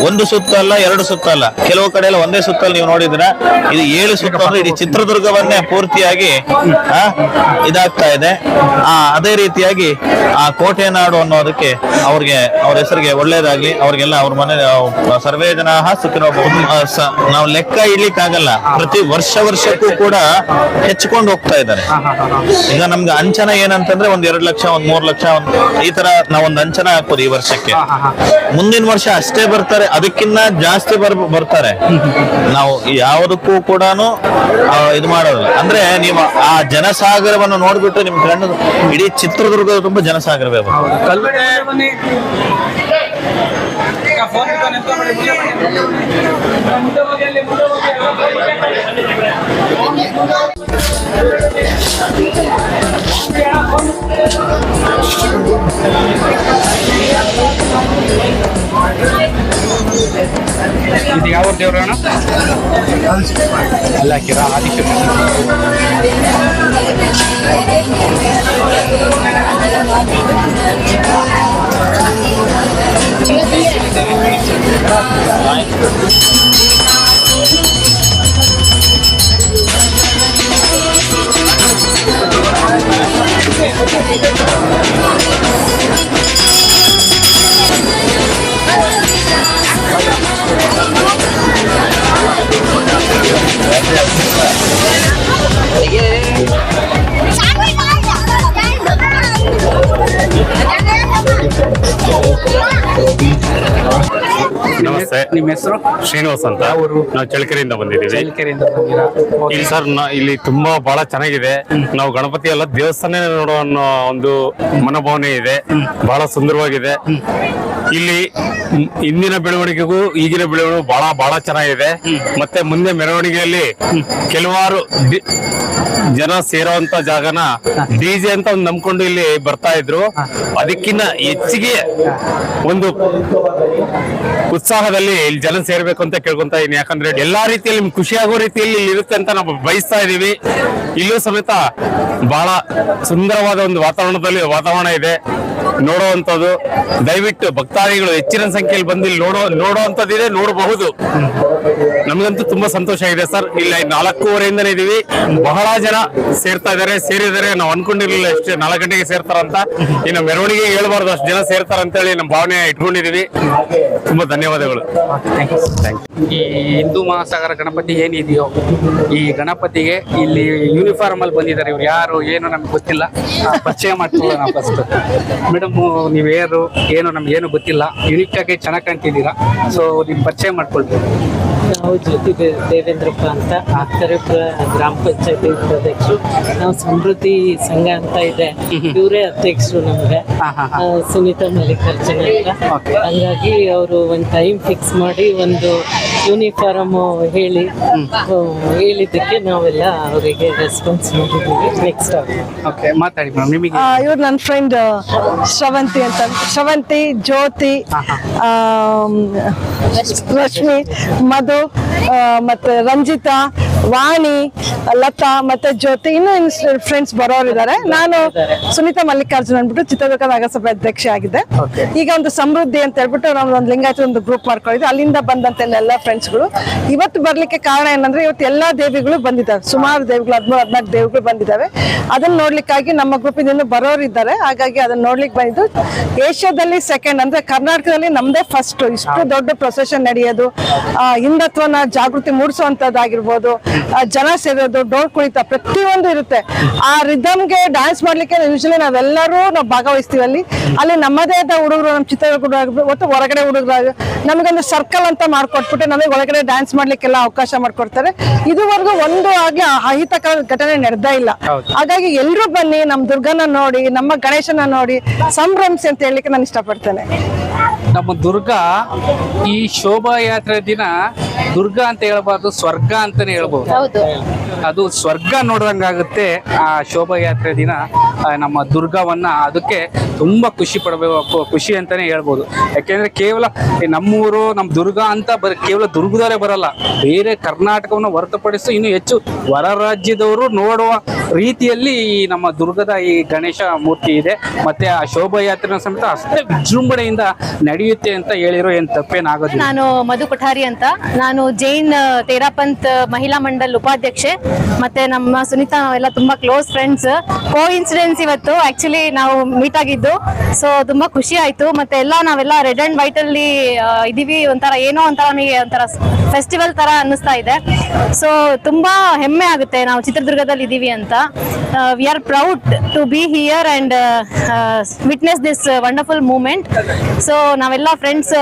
ಒಂದು ಸುತ್ತ ಅಲ್ಲ, ಎರಡು ಸುತ್ತ ಅಲ್ಲ. ಕೆಲವು ಕಡೆ ಎಲ್ಲ ಒಂದೇ ಸುತ್ತಲ್ಲಿ ನೀವು ನೋಡಿದ್ರ ಇದು ಏಳು ಸುತ್ತ ಅಂದ್ರೆ ಇಡೀ ಚಿತ್ರದುರ್ಗವನ್ನೇ ಪೂರ್ತಿಯಾಗಿ ಇದಾಗ್ತಾ ಇದೆ. ಆ, ಅದೇ ರೀತಿಯಾಗಿ ಆ ಕೋಟೆ ನಾಡು ಅನ್ನೋದಕ್ಕೆ ಅವ್ರಿಗೆ, ಅವ್ರ ಹೆಸರಿಗೆ ಒಳ್ಳೇದಾಗ್ಲಿ. ಅವ್ರಿಗೆಲ್ಲ ಅವ್ರ ಮನೆ ಸರ್ವೇ ಜನ ನಾವು ಲೆಕ್ಕ ಇಡ್ಲಿಕ್ಕೆ ಆಗಲ್ಲ ಪ್ರತಿ ವರ್ಷ ವರ್ಷಕ್ಕೂ ಕೂಡ ಹೆಚ್ಚಿಕೊಂಡು ಹೋಗ್ತಾ ಇದ್ದಾರೆ. ಈಗ ನಮ್ಗೆ ಅಂಚನ ಏನಂತಂದ್ರೆ ಒಂದ್ ಎರಡ್ ಲಕ್ಷ, ಒಂದ್ ಮೂರ್ ಲಕ್ಷ, ಒಂದ್ ಈ ತರ ನಾವೊಂದು ಅಂಚನ ಹಾಕ್ಬೋದು ಈ ವರ್ಷಕ್ಕೆ. ಮುಂದಿನ ವರ್ಷ ಅಷ್ಟೇ ಬರ್ತಾರೆ, ಅದಕ್ಕಿಂತ ಜಾಸ್ತಿ ಬರ್, ಬರ್ತಾರೆ. ನಾವು ಯಾವುದಕ್ಕೂ ಕೂಡ ಇದು ಮಾಡೋದಿಲ್ಲ ಅಂದ್ರೆ ನೀವು ಆ ಜನಸಾಗರವನ್ನು ನೋಡ್ಬಿಟ್ಟು ನಿಮ್ ಕಣ್ಣು ಇಡೀ ಚಿತ್ರದುರ್ಗ ತುಂಬಾ ಜನಸಾಗರವೇ. ಕಲ್ಲು ಇದು ಯಾವ ದೇವ್ರಣ್ಣ ಅಲ್ಲ ಹಾಕಿರ ಆದಿಶಕ್ತಿ ನಮಸ್ತೆ Okay, okay, okay. ನಿಮ್ಮ ಹೆಸರು? ಶ್ರೀನಿವಾಸ್ ಅಂತ. ನಾವು ಚಳ್ಳಕೆರೆಯಿಂದ ಬಂದಿದ್ದೀವಿ. ಚಳ್ಳಕೆರೆಯಿಂದ ಬಂದಿರಾ ಇಲ್ಲಿ ಸರ್ ನ- ಇಲ್ಲಿ ತುಂಬಾ ಬಹಳ ಚೆನ್ನಾಗಿದೆ. ನಾವು ಗಣಪತಿ ಎಲ್ಲ ದೇವಸ್ಥಾನ ನೋಡೋ ಅನ್ನೋ ಒಂದು ಮನೋಭಾವನೆ ಇದೆ. ಬಹಳ ಸುಂದರವಾಗಿದೆ. ಇಲ್ಲಿ ಇಂದಿನ ಬೆಳವಣಿಗೆಗೂ ಈಗಿನ ಬೆಳವಣಿಗೆ ಬಹಳ ಬಹಳ ಚೆನ್ನಾಗಿದೆ. ಮತ್ತೆ ಮುಂದೆ ಮೆರವಣಿಗೆಯಲ್ಲಿ ಕೆಲವಾರು ಜನ ಸೇರುವಂತ ಜಾಗನ ಡಿಜೆ ಅಂತ ಒಂದು ನಂಬ್ಕೊಂಡು ಇಲ್ಲಿ ಬರ್ತಾ ಇದ್ರು. ಅದಕ್ಕಿಂತ ಹೆಚ್ಚಿಗೆ ಒಂದು ಉತ್ಸಾಹದಲ್ಲಿ ಇಲ್ಲಿ ಜನ ಸೇರ್ಬೇಕು ಅಂತ ಕೇಳ್ಕೊಂತ ಇದೀನಿ. ಯಾಕಂದ್ರೆ ಎಲ್ಲಾ ರೀತಿಯಲ್ಲಿ ಖುಷಿ ಆಗೋ ರೀತಿಯಲ್ಲಿ ಇರುತ್ತೆ ಅಂತ ನಾವು ಬಯಸ್ತಾ ಇದೀವಿ. ಇಲ್ಲೂ ಸಮೇತ ಬಹಳ ಸುಂದರವಾದ ಒಂದು ವಾತಾವರಣದಲ್ಲಿ ವಾತಾವರಣ ಇದೆ. ನೋಡುವಂತದ್ದು ದಯವಿಟ್ಟು ಭಕ್ತಾದಿಗಳು ಹೆಚ್ಚಿನ ಸಂಖ್ಯೆಯಲ್ಲಿ ಬಂದು ನೋಡೋ ನೋಡೋ ನೋಡುವಂತದ್ದಿದೆ ನೋಡಬಹುದು. ನಮಗಂತೂ ತುಂಬಾ ಸಂತೋಷ ಇದೆ ಸರ್. ಇಲ್ಲಿ ನಾಲ್ಕೂವರೆಯಿಂದನೇ ಇದೀವಿ. ಬಹಳ ಜನ ಸೇರ್ತಾ ಇದಾರೆ ಸೇರಿದ್ದಾರೆ. ನಾವು ಅನ್ಕೊಂಡಿರ್ಲಿಲ್ಲ ಎಷ್ಟು ನಾಲ್ಕು ಗಂಟೆಗೆ ಸೇರ್ತಾರಂತ ಇನ್ನು ಮೆರವಣಿಗೆ ಹೇಳ್ಬಾರ್ದು ಅಷ್ಟು ಜನ ಸೇರ್ತಾರ ಅಂತೇಳಿ ನಮ್ಮ ಭಾವನೆ ಇಟ್ಕೊಂಡಿದೀವಿ. ತುಂಬಾ ಧನ್ಯವಾದಗಳು. ಈ ಹಿಂದೂ ಮಹಾಸಾಗರ ಗಣಪತಿ ಏನಿದೆಯೋ ಈ ಗಣಪತಿಗೆ ಇಲ್ಲಿ ಯೂನಿಫಾರ್ಮ್ ಅಲ್ಲಿ ಬಂದಿದ್ದಾರೆ ಇವ್ರು. ಯಾರು ಏನು ನಮ್ಗೆ ಗೊತ್ತಿಲ್ಲ. ಪರಿಚಯ ಮಾಡ್ಕೊಳ್ಳೋಣ ಫಸ್ಟ್ ಮೇಡಮ್ ನೀವು ಯಾರು ಏನು ನಮ್ಗೆ ಏನು ಗೊತ್ತಿಲ್ಲ. ಯುನಿಕ್ ಆಗಿ ಚೆನ್ನಾಗಿ ಕಾಣ್ತಿದ್ದೀರಾ ಸೊ ನಿಮ್ ಪರಿಚಯ ಮಾಡ್ಕೊಳ್ಬೇಕು. ನಾವು ಜ್ಯೋತಿ ದೇವೇಂದ್ರ ದೇವೇಂದ್ರಪ್ಪ ಅಂತ ಅಕ್ಷರಪುರ ಗ್ರಾಮ ಪಂಚಾಯತಿ ಅಧ್ಯಕ್ಷರು ನಾವು ಸಮೃದ್ಧಿ ಸಂಘ ಅಂತ ಇದೆ. ಇವರೇ ಅಧ್ಯಕ್ಷರು ನಮ್ಗೆ. ಸುನೀತಾ ಮಲ್ಲಿಕಾರ್ಜುನ ಅಂತ. ಹಂಗಾಗಿ ಅವರು ಒಂದು ಟೈಮ್ ಫಿಕ್ಸ್ ಮಾಡಿ ಒಂದು ಯೂನಿಫಾರ್ಮ್ ಹೇಳಿ ಹೇಳಿದ್ದಕ್ಕೆ ನಾವೆಲ್ಲ ಅವರಿಗೆ ರೆಸ್ಪಾನ್ಸ್ ಮಾಡಿದ್ದೀವಿ. ನೆಕ್ಸ್ಟ್ ಓಕೆ ಮಾತಾಡಿ ಮೇಡಮ್ ನಿಮಗೆ ಇವ್ರು ನನ್ನ ಫ್ರೆಂಡ್ ಶ್ರವಂತಿ ಅಂತ. ಶ್ರವಂತಿ ಜ್ಯೋತಿ ಲಕ್ಷ್ಮಿ ರಶ್ಮಿ ಮಧು ಮತ್ತೆ ರಂಜಿತಾ ವಾಣಿ ಲತಾ ಮತ್ತೆ ಜ್ಯೋತಿ ಇನ್ನೂ ಫ್ರೆಂಡ್ಸ್ ಬರೋರಿದ್ದಾರೆ. ನಾನು ಸುನೀತಾ ಮಲ್ಲಿಕಾರ್ಜುನ್ ಅಂದ್ಬಿಟ್ಟು ಚಿತ್ರದುರ್ಗ ನಗರಸಭೆ ಅಧ್ಯಕ್ಷ ಆಗಿದ್ದೆ. ಈಗ ಒಂದು ಸಮೃದ್ಧಿ ಅಂತ ಹೇಳ್ಬಿಟ್ಟು ನಾವು ಒಂದು ಲಿಂಗಾಯತ ಒಂದು ಗ್ರೂಪ್ ಮಾಡ್ಕೊಂಡಿದ್ವಿ. ಅಲ್ಲಿಂದ ಬಂದಂತ ಎಲ್ಲ ಫ್ರೆಂಡ್ಸ್ಗಳು ಇವತ್ತು ಬರ್ಲಿಕ್ಕೆ ಕಾರಣ ಏನಂದ್ರೆ ಇವತ್ತು ಎಲ್ಲಾ ದೇವಿಗಳು ಬಂದಿದ್ದಾವೆ ಸುಮಾರು ದೇವಿಗಳು ಹದಿಮೂರು ಹದಿನಾಲ್ಕು ದೇವಿಗಳು ಬಂದಿದ್ದಾವೆ. ಅದನ್ನ ನೋಡ್ಲಿಕ್ಕಾಗಿ ನಮ್ಮ ಗ್ರೂಪಿನಿಂದ ಬರೋರು ಇದ್ದಾರೆ ಹಾಗಾಗಿ ಅದನ್ನ ನೋಡ್ಲಿಕ್ಕೆ ಬಂದಿದ್ದು. ಏಷ್ಯಾದಲ್ಲಿ ಸೆಕೆಂಡ್ ಅಂದ್ರೆ ಕರ್ನಾಟಕದಲ್ಲಿ ನಮ್ದೇ ಫಸ್ಟ್ ಇಷ್ಟು ದೊಡ್ಡ ಪ್ರೊಸೆಷನ್ ನಡೆಯೋದು. ಹಿಂದತ್ವನ ಹಿಂದುತ್ವನ ಜಾಗೃತಿ ಮೂಡಿಸುವಂತದ್ದಾಗಿರ್ಬೋದು ಜನ ಸೇರೋದು ಡೋರ್ ಕುಣಿತ ಪ್ರತಿಯೊಂದು ಇರುತ್ತೆ. ಆ ರಿದಮ್ಗೆ ಡ್ಯಾನ್ಸ್ ಮಾಡ್ಲಿಕ್ಕೆ ಯೂಶಲಿ ನಾವೆಲ್ಲರೂ ನಾವು ಭಾಗವಹಿಸ್ತೀವಿ ಅಲ್ಲಿ. ಅಲ್ಲಿ ನಮ್ಮದೇ ಆದ ಹುಡುಗರು ನಮ್ಮ ಚಿತ್ರದುರ್ಗ ಮತ್ತು ಹೊರಗಡೆ ಹುಡುಗರು ನಮಗೊಂದು ಸರ್ಕಲ್ ಅಂತ ಮಾಡ್ಕೊಟ್ಬಿಟ್ಟು ನಮಗೆ ಒಳಗಡೆ ಡ್ಯಾನ್ಸ್ ಮಾಡ್ಲಿಕ್ಕೆಲ್ಲ ಅವಕಾಶ ಮಾಡ್ಕೊಡ್ತಾರೆ. ಇದುವರೆಗೂ ಒಂದು ಆಗ್ಲಿ ಅಹಿತಕರ ಘಟನೆ ನಡೆದೇ ಇಲ್ಲ. ಹಾಗಾಗಿ ಎಲ್ಲರೂ ಬನ್ನಿ ನಮ್ಮ ದುರ್ಗನ ನೋಡಿ ನಮ್ಮ ಗಣೇಶನ ನೋಡಿ ಸಂಭ್ರಮಿಸಿ ಅಂತ ಹೇಳಲಿಕ್ಕೆ ನಾನು ಇಷ್ಟಪಡ್ತೇನೆ. ನಮ್ಮ ದುರ್ಗ ಈ ಶೋಭಾಯಾತ್ರೆ ದಿನ ದುರ್ಗ ಅಂತ ಹೇಳ್ಬಾರ್ದು ಸ್ವರ್ಗ ಅಂತಾನೆ ಹೇಳ್ಬೋದು. ಅದು ಸ್ವರ್ಗ ನೋಡ್ದಂಗಾಗುತ್ತೆ ಆ ಶೋಭಾಯಾತ್ರೆ ದಿನ ನಮ್ಮ ದುರ್ಗವನ್ನ. ಅದಕ್ಕೆ ತುಂಬಾ ಖುಷಿ ಪಡಬೇಕು ಖುಷಿ ಅಂತಾನೆ ಹೇಳ್ಬೋದು. ಯಾಕೆಂದ್ರೆ ಕೇವಲ ನಮ್ಮೂರು ನಮ್ಮ ದುರ್ಗ ಅಂತ ಬರ ಕೇವಲ ದುರ್ಗದವರೇ ಬರಲ್ಲ. ಬೇರೆ ಕರ್ನಾಟಕವನ್ನು ಹೊರತುಪಡಿಸಿ ಇನ್ನು ಹೆಚ್ಚು ಹೊರ ರಾಜ್ಯದವರು ನೋಡುವ ರೀತಿಯಲ್ಲಿ ಈ ನಮ್ಮ ದುರ್ಗದ ಈ ಗಣೇಶ ಮೂರ್ತಿ ಇದೆ. ಮತ್ತೆ ಆ ಶೋಭಾಯಾತ್ರೆ ಸಮೇತ ಅಷ್ಟೇ ವಿಜೃಂಭಣೆಯಿಂದ ನಡೆಯುತ್ತೆ ಅಂತ ಹೇಳಿರೋ ಏನ್ ತಪ್ಪೇನಾಗೋದಿಲ್ಲ. ನಾನು ಮಧು ಕೊಠಾರಿ ಅಂತ. ನಾನು ಜೈನ್ ತೇರಾಪಂತ್ ಮಹಿಳಾ ಮಂಡಲ್ ಉಪಾಧ್ಯಕ್ಷೆ, ಮತ್ತೆ ನಮ್ಮ ಸುನೀತಾ ನಾವೆಲ್ಲ ತುಂಬಾ ಕ್ಲೋಸ್ ಫ್ರೆಂಡ್ಸ್. ಕೋ ಇನ್ಸಿಡೆನ್ಸ್ ಇವತ್ತು ಆಕ್ಚುಲಿ ನಾವು ಮೀಟ್ ಆಗಿದ್ದು. ಸೊ ತುಂಬಾ ಖುಷಿ ಆಯ್ತು. ಮತ್ತೆ ಎಲ್ಲ ನಾವೆಲ್ಲ ರೆಡ್ ಅಂಡ್ ವೈಟ್ ಅಲ್ಲಿ ಇದೀವಿ. ಒಂಥರ ಏನೋ ಒಂಥರ ನಮಗೆ ಒಂಥರ ಫೆಸ್ಟಿವಲ್ ತರ ಅನ್ನಿಸ್ತಾ ಇದೆ. ಸೊ ತುಂಬಾ ಹೆಮ್ಮೆ ಆಗುತ್ತೆ ನಾವು ಚಿತ್ರದುರ್ಗದಲ್ಲಿ ಇದೀವಿ ಅಂತ. We are proud to be here and witness this wonderful moment so ನಾವೆಲ್ಲ ಫ್ರೆಂಡ್ಸ್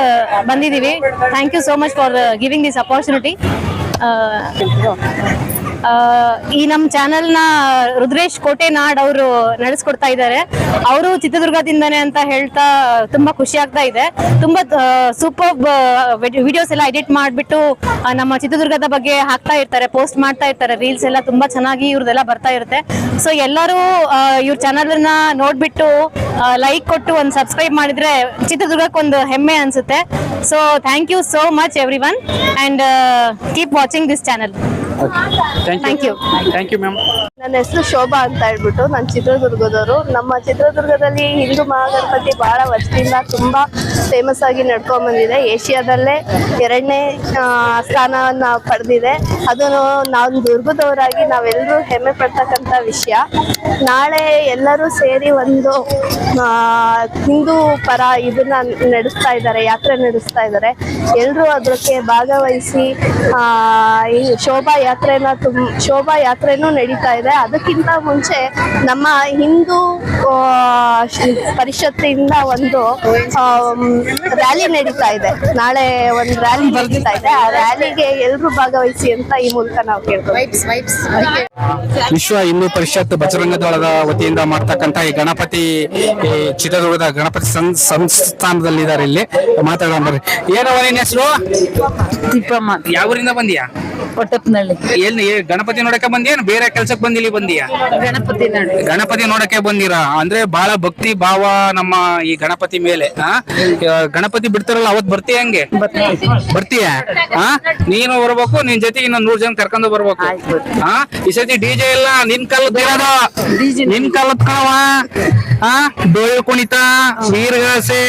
ಬಂದಿದ್ದೀವಿ. Thank you so much for giving this opportunity ಈ ನಮ್ಮ ಚಾನೆಲ್ನ ರುದ್ರೇಶ್ ಕೋಟೆನಾಡ್ ಅವರು ನಡೆಸ್ಕೊಡ್ತಾ ಇದ್ದಾರೆ ಅವರು ಚಿತ್ರದುರ್ಗದಿಂದನೇ ಅಂತ ಹೇಳ್ತಾ ತುಂಬಾ ಖುಷಿ ಆಗ್ತಾ ಇದೆ. ತುಂಬಾ ಸೂಪರ್ ವಿಡಿಯೋಸ್ ಎಲ್ಲ ಎಡಿಟ್ ಮಾಡಿಬಿಟ್ಟು ನಮ್ಮ ಚಿತ್ರದುರ್ಗದ ಬಗ್ಗೆ ಹಾಕ್ತಾ ಇರ್ತಾರೆ ಪೋಸ್ಟ್ ಮಾಡ್ತಾ ಇರ್ತಾರೆ ರೀಲ್ಸ್ ಎಲ್ಲ ತುಂಬಾ ಚೆನ್ನಾಗಿ ಇವ್ರದೆಲ್ಲ ಬರ್ತಾ ಇರುತ್ತೆ. ಸೊ ಎಲ್ಲರೂ ಇವ್ರ ಚಾನಲ್ ಅನ್ನ ನೋಡ್ಬಿಟ್ಟು ಲೈಕ್ ಕೊಟ್ಟು ಒಂದು ಸಬ್ಸ್ಕ್ರೈಬ್ ಮಾಡಿದ್ರೆ ಚಿತ್ರದುರ್ಗಕ್ಕೆ ಒಂದು ಹೆಮ್ಮೆ ಅನ್ಸುತ್ತೆ. So thank you so much everyone and keep watching this channel thank Thank you you. Thank you ma'am ನನ್ನ ಹೆಸರು ಶೋಭಾ ಅಂತ ಹೇಳ್ಬಿಟ್ಟು ನಾನು ಚಿತ್ರದುರ್ಗದವರು. ನಮ್ಮ ಚಿತ್ರದುರ್ಗದಲ್ಲಿ ಹಿಂದೂ ಮಹಾಗಣಪತಿ ಬಹಳ ವರ್ಷದಿಂದ ತುಂಬಾ ಫೇಮಸ್ ಆಗಿ ನಡ್ಕೊಂಡ್ ಬಂದಿದೆ ಏಷ್ಯಾದಲ್ಲೇ ಎರಡನೇ ಸ್ಥಾನವನ್ನ ಪಡೆದಿದೆ. ಅದನ್ನು ನಾವು ದುರ್ಗದವರಾಗಿ ನಾವೆಲ್ಲರೂ ಹೆಮ್ಮೆ ಪಡ್ತಕ್ಕಂಥ ವಿಷಯ. ನಾಳೆ ಎಲ್ಲರೂ ಸೇರಿ ಒಂದು ಹಿಂದೂ ಪರ ಇದನ್ನ ನಡೆಸ್ತಾ ಇದ್ದಾರೆ, ಯಾತ್ರೆ ನಡೆಸ್ತಾ ಇದ್ದಾರೆ. ಎಲ್ಲರೂ ಅದಕ್ಕೆ ಭಾಗವಹಿಸಿ ಶೋಭಾ ಯಾತ್ರೆನ ತುಂಬ ಶೋಭಾ ಯಾತ್ರೆನೂ ನಡೀತಾ ಇದೆ. ಅದಕ್ಕಿಂತ ಮುಂಚೆ ನಮ್ಮ ಹಿಂದೂ ಪರಿಷತ್ತಿಂದ ಒಂದು ರ್ಯಾಲಿ ನಡೀತಾ ಇದೆ. ನಾಳೆ ಒಂದು ರ್ಯಾಲಿ ನಡೀತಾ ಇದೆ. ಆ ರ್ಯಾಲಿಗೆ ಎಲ್ಲರೂ ಭಾಗವಹಿಸಿ ಅಂತ ಈ ಮೂಲಕ ನಾವು ಕೇಳ್ತೀವಿ ವಿಶ್ವ ಹಿಂದೂ ಪರಿಷತ್ ಬಜರಂಗ ದಳದ ವತಿಯಿಂದ ಮಾಡ್ತಕ್ಕಂತ ಈ ಗಣಪತಿ ಈ ಚಿತ್ರದುರ್ಗದ ಗಣಪತಿ ಸಂ- ಸಂಸ್ಥಾನದಲ್ಲಿ ಇದಾರೆ ಇಲ್ಲಿ. ಮಾತಾಡೋಣ ಬರ್ರಿ. ಏನವ ನಿನ್ನ ಹೆಸರು? ಯಾವ ಊರಿಂದ ಬಂದಿಯಾ? ಒಟ್ಟಪ್ನಳ್ಳಿ ಎಲ್ಲಿ ಏ- ಗಣಪತಿ ನೋಡಕ್ಕೆ ಬಂದಿಯಾ ಬೇರೆ ಕೆಲ್ಸಕ್ಕೆ ಬಂದಿಲ್ಲ ಬಂದಿಯಾ? ಗಣಪತಿ ನಾಡು ಗಣಪತಿ ನೋಡಕ್ಕೆ ಬಂದಿರಾ? ಅಂದ್ರೆ ಬಹಳ ಭಕ್ತಿ ಭಾವ ನಮ್ಮ ಈ ಗಣಪತಿ ಮೇಲೆ ಆ? ಆ, ಗಣಪತಿ ಬಿಡ್ತಾರಲ್ಲ ಅವತ್ ಬರ್ತೀಯ ಹಂಗೆ? ಬರ್ತೀಯ? ಆ? ನೀನು ಬರ್ಬೇಕು ನಿನ್ ಜೊತೆ ಇನ್ನೊಂದ್ ನೂರ್ ಜನ ಕರ್ಕೊಂಡು ಬರ್ಬೇಕು. ಆ? ಈ ಸತಿ ಡಿಜೆ ಇಲ್ಲ ನಿನ್ ಕಾಲದ ನಿನ್ ಕಾಲದ ಕಣವ ಆ? ಡೋಳು ಕುಣಿತ ವೀರಗಾಸೆ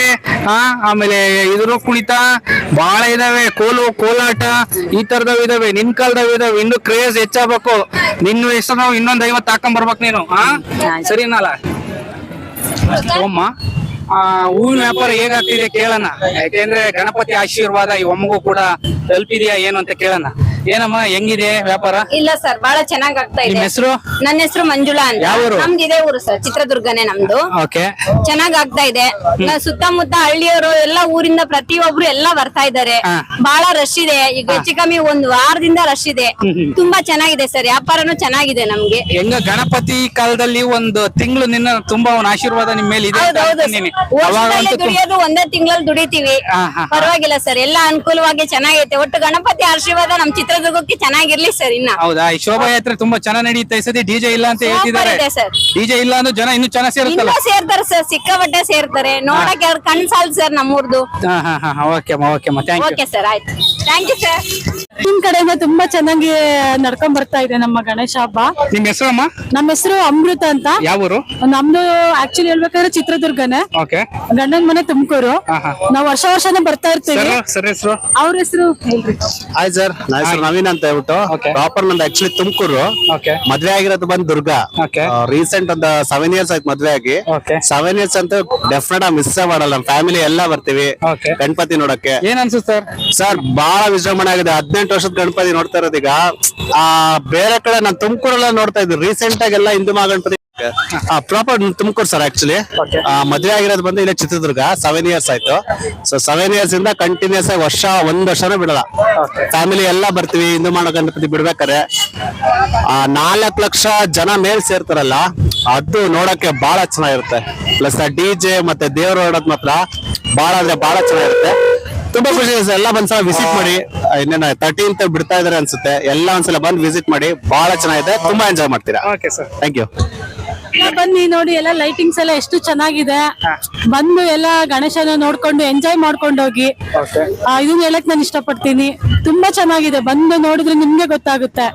ಆ? ಆಮೇಲೆ ಇದ್ರ ಕುಣಿತ ಬಹಳ ಇದಾವೆ ಕೋಲು ಕೋಲಾಟ ಈ ತರದವ್ ಇದಾವೆ. ನಿನ್ ಕಾಲದಾಗ ಇದಾವ ಇನ್ನು ಕ್ರೇಜ್ ಹೆಚ್ಚಾಗಬೇಕು. ನಿನ್ನ ಹೆಸರು ನಾವು ಇನ್ನೊಂದ್ ಐವತ್ತು ಹಾಕೊಂಡ್ ಬರ್ಬೇಕು ನೀನು ಆ? ಸರಿನಲ್ಲ? ಅಮ್ಮ ಆ ಹೂವಿನ ವ್ಯಾಪಾರ ಹೇಗಾಗ್ತಿದೆ ಕೇಳೋಣ. ಯಾಕೆಂದ್ರೆ ಗಣಪತಿ ಆಶೀರ್ವಾದ ಈ ಒಮ್ಮಗೂ ಕೂಡ ತಲುಪಿದೆಯಾ ಏನು ಅಂತ ಕೇಳೋಣ. ಏನಮ್ಮ ಹೆಂಗಿದೆ ವ್ಯಾಪಾರ? ಇಲ್ಲ ಸರ್ ಬಹಳ ಚೆನ್ನಾಗ್ ಆಗ್ತಾ ನಿಮ್ ಇದೆ ಹೆಸರು? ನನ್ನ ಹೆಸರು ಮಂಜುಳಾ ಅಂತ. ಯಾವ ಊರು? ನಮ್ದು ಇದೇ ಊರು ಸರ್ ಚಿತ್ರದುರ್ಗನೇ ನಮ್ದು. ಓಕೆ. ಚೆನ್ನಾಗ್ ಆಗ್ತಾ ಇದೆ ನ- ಸುತ್ತಮುತ್ತ ಹಳ್ಳಿಯವರು ಎಲ್ಲ ಊರಿಂದ ಪ್ರತಿಯೊಬ್ರು ಎಲ್ಲಾ ಬರ್ತಾ ಇದ್ದಾರೆ. ಹಾ. ಬಹಳ ರಶ್ ಇದೆ. ಈಗ ಹೆಚ್ಚು ಕಮ್ಮಿ ಒಂದ್ ವಾರದಿಂದ ರಶ್ ಇದೆ. ತುಂಬಾ ಚೆನ್ನಾಗಿದೆ ಸರ್ ವ್ಯಾಪಾರನು ಚೆನ್ನಾಗಿದೆ ನಮ್ಗೆ. ಹೆಂಗ ಗಣಪತಿ ಕಾಲದಲ್ಲಿ ಒಂದು ತಿಂಗಳು ನಿನ್ನ ತುಂಬಾ ಒಂದು ಆಶೀರ್ವಾದ ನಿಮ್ ಮೇಲೆ ಇದೆ ಅಂತ ಹೌದೌದು ಅನ್ಕೊಂತೀನಿ. ವರ್ಷದಲ್ಲಿ ಅವಾಗಂತೂ ತುಂಬ- ದುಡಿಯೋದು ಒಂದೇ ತಿಂಗಳಲ್ಲಿ ದುಡಿತೀವಿ. ಹಾ, ಹಾ, ಹಾ. ಪರವಾಗಿಲ್ಲ ಸರ್ ಎಲ್ಲಾ ಅನುಕೂಲವಾಗಿ ಚೆನ್ನಾಗೈತೆ. ಒಟ್ಟು ಗಣಪತಿ ಆಶೀರ್ವಾದ ನಮ್ ಚಿತ್ರದುರ್ಗಕ್ಕೆ ಚೆನ್ನಾಗಿರ್ಲಿ ಸರ್ ಇನ್ನ. ಹೌದಾ? ಈ ಶೋಭಾಯಾತ್ರೆ ತುಂಬಾ ಚೆನ್ನಾಗಿ ನಡೆಯುತ್ತೆ ಈ ಸತಿ ಡಿಜೆ ಇಲ್ಲ ಅಂತ ಹೇಳ್ತಿದ್ದಾರೆ. ಇದೆ sir. ಡಿಜೆ ಇಲ್ಲ ಅಂದ್ರೆ ಜನ ಇನ್ನೂ ಚೆನ್ನಾಗಿ ಸೇರುತ್ತಲ್ಲ? ಇನ್ನೂ ಸೇರ್ತಾರೆ ಸರ್ ಸಿಕ್ಕಾಪಟ್ಟೆ ಸೇರ್ತಾರೆ. ನೋಡಕ್ಕೆ ಅವ್ರ ಕಣ್ ಸಾಲ್ ಸರ್ ನಮ್ಮೂರ್ದು. ಹಾ ಹಾ ಹಾ ಓಕೆ ಅಮ್ಮ ಓಕೆ ಅಮ್ಮ ಥ್ಯಾಂಕ್ ಯು ಓಕೆ ಸರ್ ಆಯ್ತು. ಥ್ಯಾಂಕ್ ಯು ಸರ್ ನಿಮ್ ಕಡೆಯಿಂದ ತುಂಬಾ ಚೆನ್ನಾಗಿ ನಡ್ಕೊಂಡ್ ಬರ್ತಾ ಇದೆ ನಮ್ಮ ಗಣೇಶ ಹಬ್ಬ. ನಿಮ್ ಹೆಸರು ಅಮ್ಮ? ನಮ್ಮ ಹೆಸರು ಅಮೃತ ಅಂತ. ಯಾವ ಊರು? ನಮ್ದು ಆಕ್ಚುಲಿ ಹೇಳ್ಬೇಕಾದ್ರೆ ಚಿತ್ರದುರ್ಗನೇ. ಓಕೆ ಗಂಡನ ಮನೆ ತುಮಕೂರು. ನಾವ್ ವರ್ಷ ವರ್ಷನೇ ಬರ್ತಾ ಇರ್ತೀವಿ. ಸರ್ ಸರ್ ಹೆಸರು? ಅವ್ರ ಹೆಸರು ಹೇಳ್ರಿ. ಹಾಯ್ ಸರ್ ನನ್ನ ಹೆಸರು ನವೀನ್ ಅಂತ ಹೇಳ್ಬಿಟ್ಟು. ಪ್ರಾಪರ್ ನಂದು ಆಕ್ಚುಲಿ ತುಮಕೂರು. ಓಕೆ ಮದ್ವೆ ಆಗಿರೋದು ಬಂದ್ ದುರ್ಗ. ರೀಸೆಂಟ್ ಒಂದ್ ಸೆವೆನ್ ಇಯರ್ಸ್ ಆಯ್ತು ಮದ್ವೆ ಆಗಿ. ಸೆವೆನ್ ಇಯರ್ಸ್ ಅಂತ ಡೆಫಿನೆಟ್ ಆಗಿ ಮಿಸ್ ಮಾಡಲ್ಲ. ಫ್ಯಾಮಿಲಿ ಎಲ್ಲಾ ಬರ್ತೀವಿ. ಗಣಪತಿ ನೋಡಕ್ಕೆ. ಏನ್ ಅನ್ಸುತ್ತೆ ಸರ್ ಸರ್ ಬಹಳ ವಿಜೃಂಭಣೆ ಆಗಿದೆ. ಹದಿನೆಂಟು ವರ್ಷದ ಗಣಪತಿ ನೋಡ್ತಾ ಇರೋದೀಗ. ಆ ಬೇರೆ ಕಡೆ ನಾನು ತುಮಕೂರೆಲ್ಲ ನೋಡ್ತಾ ಇದ್ದೀನಿ. ರೀಸೆಂಟ್ ಆಗಿ ಎಲ್ಲ Hindu Mahaganapati. Proper Tumakuru sir actually ಮದ್ವೆ ಆಗಿರೋದು ಬಂದು ಇಲ್ಲೇ ಚಿತ್ರದುರ್ಗ ಸೆವೆನ್ ಇಯರ್ಸ್ ಆಯ್ತು. ಸೊ ಸೆವೆನ್ ಇಯರ್ಸ್ ಇಂದ ಕಂಟಿನ್ಯೂಸ್ ಆಗಿ ವರ್ಷ ಒಂದ್ ವರ್ಷನೂ ಬಿಡಲ್ಲ. ಫ್ಯಾಮಿಲಿ ಎಲ್ಲ ಬರ್ತೀವಿ ಹಿಂದೂ ಮಾಡೋ ಗಣಪತಿ ಬಿಡ್ಬೇಕಾರೆ ಆ ನಾಲ್ಕು ಲಕ್ಷ ಜನ ಮೇಲ್ ಸೇರ್ತಾರಲ್ಲ ಅದು ನೋಡಕ್ಕೆ ಬಹಳ ಚೆನ್ನಾಗಿರುತ್ತೆ. ಪ್ಲಸ್ ಡಿ ಜೆ ಮತ್ತೆ ದೇವ್ರ ಹೊಡೋದ್ ಮಾತ್ರ ಬಹಳ ಅಂದ್ರೆ ಬಹಳ ಚೆನ್ನಾಗಿರುತ್ತೆ. ತುಂಬಾ ಖುಷಿ ಇದೆ ಸರ್. ಎಲ್ಲ ಒಂದ್ಸಲ ವಿಸಿಟ್ ಮಾಡಿ. ಇನ್ನೇನ ತರ್ಟೀನ್ತ್ ಬಿಡ್ತಾ ಇದಾರೆ ಅನ್ಸುತ್ತೆ. ಎಲ್ಲ ಒಂದ್ಸಲ ಬಂದ್ ವಿಸಿಟ್ ಮಾಡಿ. ಬಹಳ ಚೆನ್ನಾಗಿದೆ. ತುಂಬಾ ಎಂಜಾಯ್ ಮಾಡ್ತೀರಾ? ಓಕೆ ಸರ್ ಥ್ಯಾಂಕ್ ಯು ಬನ್ನಿ ನೋಡಿ. ಎಲ್ಲ ಲೈಟಿಂಗ್ಸ್ ಎಲ್ಲ ಎಷ್ಟು ಚೆನ್ನಾಗಿದೆ. ಬಂದು ಎಲ್ಲ ಗಣೇಶನ ನೋಡ್ಕೊಂಡು ಎಂಜಾಯ್ ಮಾಡ್ಕೊಂಡು ಹೋಗಿ ಆ, ಇದನ್ನ ಹೇಳಕ್ ನಾನು ಇಷ್ಟಪಡ್ತೀನಿ. ತುಂಬಾ ಚೆನ್ನಾಗಿದೆ. ಬಂದು ನೋಡಿದ್ರೆ ನಿಮ್ಗೆ ಗೊತ್ತಾಗುತ್ತೆ.